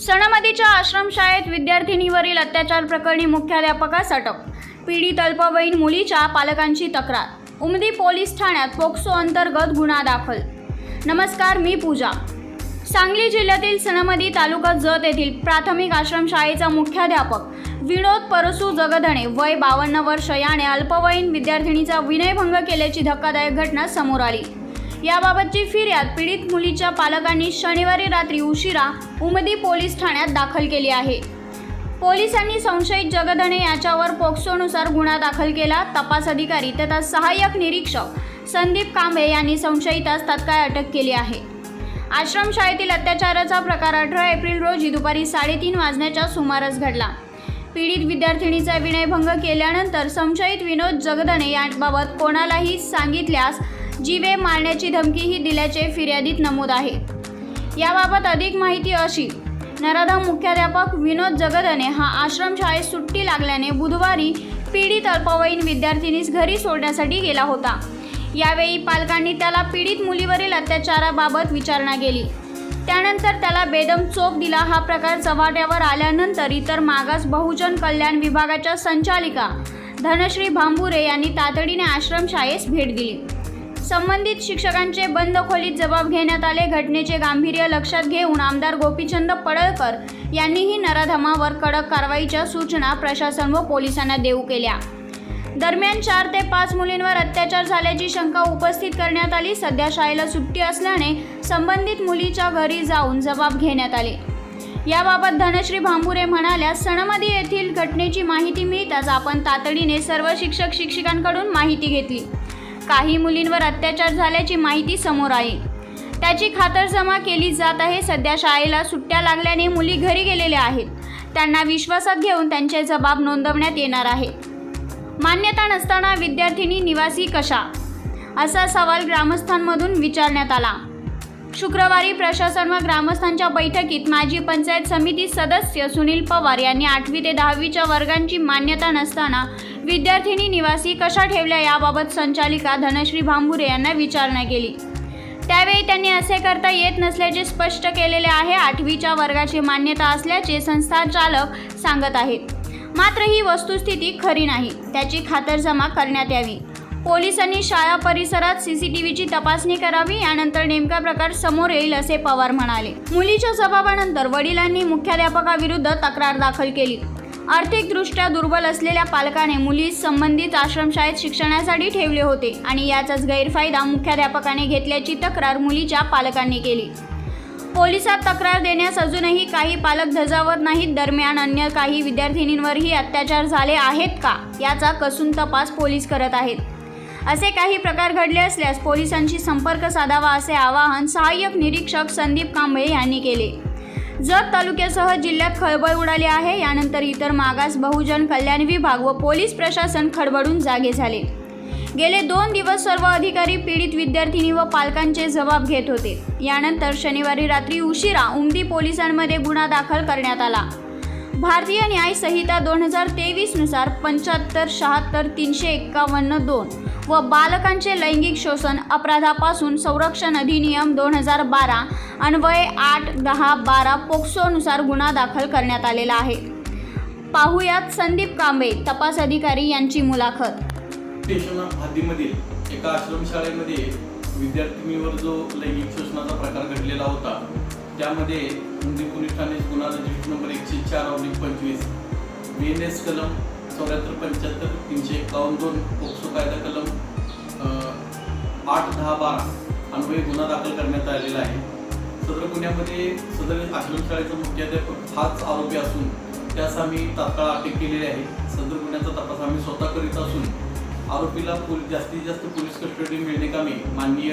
सणामतीच्या आश्रमशाळेत विद्यार्थिनीवरील अत्याचार प्रकरणी मुख्याध्यापकास अटक पीडित अल्पवयीन मुलीच्या पालकांची तक्रार. उमदी पोलीस ठाण्यात पोक्सो अंतर्गत गुन्हा दाखल. नमस्कार मी पूजा. सांगली जिल्ह्यातील सणामदी तालुका जत येथील प्राथमिक आश्रमशाळेचा मुख्याध्यापक विनोद परसू जगधणे वय बावन्न वर्ष याने अल्पवयीन विद्यार्थिनीचा विनयभंग केल्याची धक्कादायक घटना समोर आली. याबाबतची फिर्याद पीडित मुलीच्या पालकांनी शनिवारी रात्री उशिरा उमदी पोलीस ठाण्यात दाखल केली आहे. पोलिसांनी संशयित जगधणे याच्यावर पोक्सोनुसार गुन्हा दाखल केला. तपास अधिकारी तथा सहाय्यक निरीक्षक संदीप कांबे यांनी संशयितास तत्काळ अटक केली आहे. आश्रमशाळेतील अत्याचाराचा प्रकार अठरा एप्रिल रोजी दुपारी साडेतीन वाजण्याच्या सुमारास घडला. पीडित विद्यार्थिनीचा विनयभंग केल्यानंतर संशयित विनोद जगदने याबाबत कोणालाही सांगितल्यास जीवे मारण्याची धमकीही दिल्याचे फिर्यादीत नमूद आहे. याबाबत अधिक माहिती अशी नराधम मुख्याध्यापक विनोद जगदने हा आश्रमशाळेत सुट्टी लागल्याने बुधवारी पीडित अल्पवयीन विद्यार्थिनीस घरी सोडण्यासाठी गेला होता. यावेळी पालकांनी त्याला पीडित मुलीवरील अत्याचाराबाबत विचारणा केली. त्यानंतर त्याला बेदम चोप दिला. हा प्रकार चव्हाट्यावर आल्यानंतर इतर मागास बहुजन कल्याण विभागाच्या संचालिका धनश्री भांबुरे यांनी तातडीने आश्रमशाळेस भेट दिली. संबंधित शिक्षकांचे बंद खोलीत जबाब घेण्यात आले. घटनेचे गांभीर्य लक्षात घेऊन आमदार गोपीचंद पडळकर यांनीही नराधमावर कडक कारवाईच्या सूचना प्रशासन व पोलिसांना देऊ केल्या. दरम्यान चार ते पाच मुलींवर अत्याचार झाल्याची शंका उपस्थित करण्यात आली. सध्या शाळेला सुट्टी असल्याने संबंधित मुलीच्या घरी जाऊन जबाब घेण्यात आले. याबाबत धनश्री भांबुरे म्हणाल्या सणमदी येथील घटनेची माहिती मिळताच आपण तातडीने सर्व शिक्षक शिक्षिकांकडून माहिती घेतली. काही मुलींवर अत्याचार झाल्याची माहिती समोर आहे त्याची खातरजमा केली जात आहे. सध्या शाळेला सुट्ट्या लागल्याने मुली घरी गेलेल्या आहेत. त्यांना विश्वासात घेऊन त्यांचे जबाब नोंदवण्यात येणार आहे. मान्यता नसताना विद्यार्थिनी निवासी कशा? असा सवाल ग्रामस्थांमधून विचारण्यात आला. शुक्रवारी प्रशासन व ग्रामस्थांच्या बैठकीत माजी पंचायत समिती सदस्य सुनील पवार यांनी आठवी ते दहावीच्या वर्गांची मान्यता नसताना विद्यार्थिनी निवासी कशा ठेवल्या याबाबत संचालिका धनश्री भांबुरे यांना विचारणा केली. त्यावेळी त्यांनी असे करता येत नसल्याचे स्पष्ट केलेले आहे. आठवीच्या वर्गाची मान्यता असल्याचे संस्थाचालक सांगत आहेत. मात्र ही वस्तुस्थिती खरी नाही. त्याची खातरजमा करण्यात यावी. पोलिसांनी शाळा परिसरात सीसीटीव्हीची तपासणी करावी यानंतर नेमका प्रकार समोर येईल असे पवार म्हणाले. मुलीच्या जबाबानंतर वडिलांनी मुख्याध्यापकाविरुद्ध तक्रार दाखल केली. आर्थिकदृष्ट्या दुर्बल असलेल्या पालकाने मुलीस संबंधित आश्रमशाळेत शिक्षणासाठी ठेवले होते आणि याचाच गैरफायदा मुख्याध्यापकाने घेतल्याची तक्रार मुलीच्या पालकांनी केली. पोलिसात तक्रार देण्यास अजूनही काही पालक धजावत नाहीत. दरम्यान अन्य काही विद्यार्थिनींवरही अत्याचार झाले आहेत का? याचा कसून तपास पोलीस करत आहेत. असे काही प्रकार घडले असल्यास पोलिसांशी संपर्क साधावा असे आवाहन सहाय्यक निरीक्षक संदीप कांबळे यांनी केले. जत तालुक्यासह जिल्ह्यात खळबळ उडाली आहे. यानंतर इतर मागास बहुजन कल्याण विभाग व पोलीस प्रशासन खडबडून जागे झाले. गेले दोन दिवस सर्व अधिकारी पीडित विद्यार्थिनी व पालकांचे जबाब घेत होते. यानंतर शनिवारी रात्री उशिरा उमदी पोलिसांमध्ये गुन्हा दाखल करण्यात आला. भारतीय न्याय संहिता दोन हजार तेवीसनुसार पंच्याहत्तर शहात्तर तीनशे एक्कावन्न दोन. व बालकांचे लैंगिक शोषण अपराधापासून संरक्षण अधिनियम दोन हजार बारा अन्वये आठ दहा बारा पोक्सोनुसार गुन्हा दाखल करण्यात आलेला आहे. पाहुयात संदीप कांबे तपास अधिकारी यांची मुलाखत. स्टेशन हद्दीमधील एका आश्रमशाळेमध्ये विद्यार्थिनीवर जो लैंगिक शोषणाचा प्रकार घडलेला होता त्यामध्ये मुंबई पोलीस ठाणे गुन्हा रजिस्टर नंबर एकशे चार ऑब्लिक पंचवीस बी एन एस कलम चौऱ्याहत्तर पंच्याहत्तर तीनशे एकावन्न दोन पोक्सो कायदा कलम आठ दहा बारा अन्वयी गुन्हा दाखल करण्यात आलेला आहे. सदर गुन्ह्यामध्ये सदर आश्रमशाळेचा मुख्याध्यापक हाच आरोपी असून त्यास आम्ही तात्काळ अटक केलेली आहे. सदर गुन्ह्याचा तपास आम्ही स्वतः करीत असून आरोपीला पोलीस जास्तीत जास्त पोलीस कस्टडी मिळणेकामी माननीय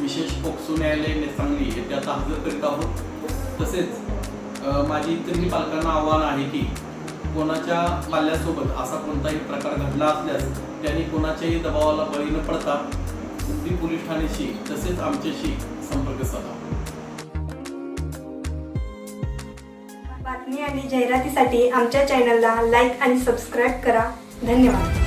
विशेष पोक्सो न्यायालय सांगली येथे आता हजर करीत आहोत. तसेच माझी इतरही पालकांना आव्हान आहे की कोणाच्या पाल्यासोबत असा कोणताही प्रकार घडला असल्यास त्यांनी कोणाच्याही दबावाला बळी न पडता उमदी पोलीस ठाण्याशी तसेच आमच्याशी संपर्क साधा. बातमी आणि जाहिरातीसाठी आमच्या चॅनलला लाईक आणि सबस्क्राईब करा. धन्यवाद.